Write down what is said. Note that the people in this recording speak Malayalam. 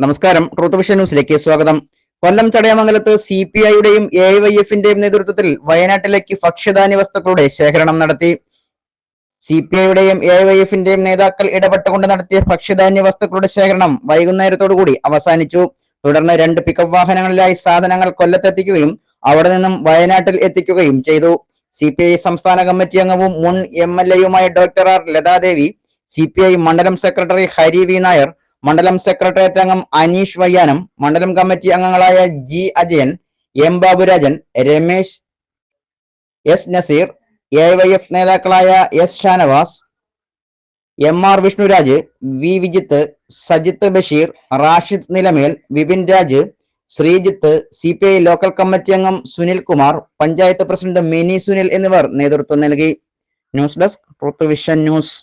നമസ്കാരം. ട്രൂത്ത് വിഷൻ ന്യൂസിലേക്ക് സ്വാഗതം. കൊല്ലം ചടയമംഗലത്ത് സി പി ഐയുടെയും എ വൈ എഫിന്റെയും നേതൃത്വത്തിൽ വയനാട്ടിലേക്ക് ഭക്ഷ്യധാന്യ വസ്തുക്കളുടെ ശേഖരണം നടത്തി. സി പി ഐയുടെയും എ വൈ എഫിന്റെയും നേതാക്കൾ ഇടപെട്ടുകൊണ്ട് നടത്തിയ ഭക്ഷ്യധാന്യ വസ്തുക്കളുടെ ശേഖരണം വൈകുന്നേരത്തോടുകൂടി അവസാനിച്ചു. തുടർന്ന് രണ്ട് പിക്കപ്പ് വാഹനങ്ങളിലായി സാധനങ്ങൾ കൊല്ലത്തെത്തിക്കുകയും അവിടെ നിന്നും വയനാട്ടിൽ എത്തിക്കുകയും ചെയ്തു. സി പി ഐ സംസ്ഥാന കമ്മിറ്റി അംഗവും മുൻ M L എയുമായ doctor R Lathadevi C P I മണ്ഡലം സെക്രട്ടറി ഹരി വി നായർ മണ്ഡലം സെക്രട്ടേറിയറ്റ് അംഗം അനീഷ് വയ്യാനം മണ്ഡലം കമ്മിറ്റി അംഗങ്ങളായ G Ajayan M Baburajan Ramesh S Naseer A Y F നേതാക്കളായ S Shanavas M R Vishnuraj V Vijith Sajith Basheer Rashid Nilamel Vipin Raj Sreejith C P I local committee അംഗം സുനിൽ കുമാർ പഞ്ചായത്ത് പ്രസിഡന്റ് മിനി സുനിൽ എന്നിവർ നേതൃത്വം നൽകി. ന്യൂസ് ഡെസ്ക് പുറത്തുവിഷൻ ന്യൂസ്.